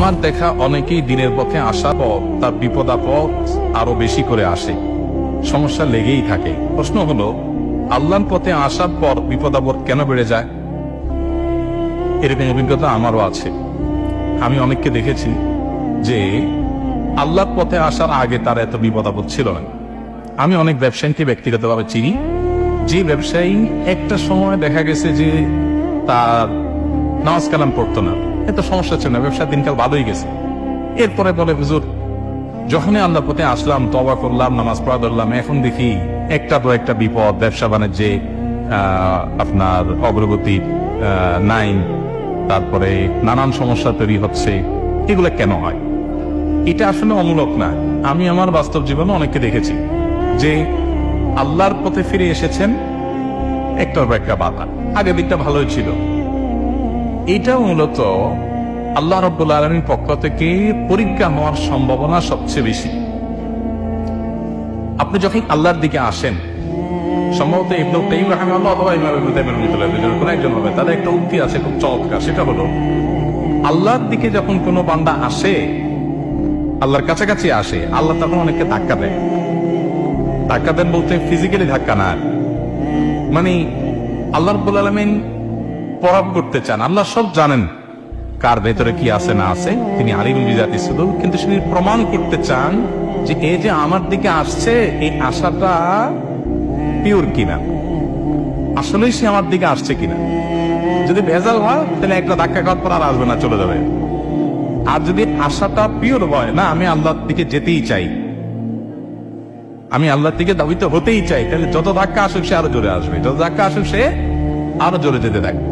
আমার দেখা অনেকেই দিনের পথে আসার পর তার বিপদ আপদ আরও বেশি করে আসে। সমস্যা লেগেই থাকে। প্রশ্ন হলো, আল্লাহর পথে আসার পর বিপদ আপদ কেন বেড়ে যায়? এরকম অভিজ্ঞতা আমারও আছে। আমি অনেককে দেখেছি যে আল্লাহর পথে আসার আগে তার এত বিপদ আপদ ছিল না। আমি অনেক ব্যবসায়ীকে ব্যক্তিগতভাবে চিনি। যে ব্যবসায়ী একটা সময় দেখা গেছে যে তার নামাজ কালাম পড়তো না। এত সমস্যা ছিল না ব্যবসার দিনকাল ভালোই গেছে। এরপরে বলে, হুজুর, যখনই আল্লাহ পথে আসলাম তবা করলাম, নামাজ পড়া ধরলাম, এখন দেখি একটা তো একটা বিপদ, ব্যবসা বাণিজ্যে আপনার অগ্রগতি নাই, তারপরে নানান সমস্যা তৈরি হচ্ছে, এগুলো কেন হয়? এটা আসলে অমূলক না। আমি আমার বাস্তব জীবনে অনেককে দেখেছি যে আল্লাহর পথে ফিরে এসেছেন, একটার একটা বাধা। আগের দিকটা ভালোই ছিল। এটা মূলত আল্লাহ রব্বুল আলমীর পক্ষ থেকে পরীক্ষা হওয়ার সম্ভাবনা সবচেয়ে বেশি। আপনি যখন আল্লাহর দিকে আসেন, সম্ভবত কোনো একজন হবে, তাদের একটা উক্তি আছে খুব চমৎকার, সেটা হলো, আল্লাহর দিকে যখন কোনো বান্দা আসে, আল্লাহর কাছাকাছি আসে, আল্লাহ তখন অনেককে ধাক্কা দেয়। ধাক্কা দেন বলতে ফিজিক্যালি ধাক্কা না। মানে আল্লাহ রব্বুল আলমিন পরাপ করতে চান, আল্লাহ সব জানেন কার ভেতরে কি আছে না আছে। তিনি আলিম বিজাতি শুধু, কিন্তু তিনি প্রমাণ করতে চান যে এই যে আমার দিকে আসছে, এই আশাটা পিওর কিনা। আসলেই সে আমার দিকে আসছে কিনা। যদি ভেজাল হয়, তাহলে একটা ধাক্কা খাওয়ার পর আর আসবে না, চলে যাবে। আর যদি আশাটা পিওর হয়, না, আমি আল্লাহর দিকে যেতেই চাই। আমি আল্লাহর দিকে দাবিত হতেই চাই, তাহলে যত ধাক্কা আসুক সে আরও জোরে আসবে, যত ধাক্কা আসুক সে আরও জোরে যেতে থাকবে।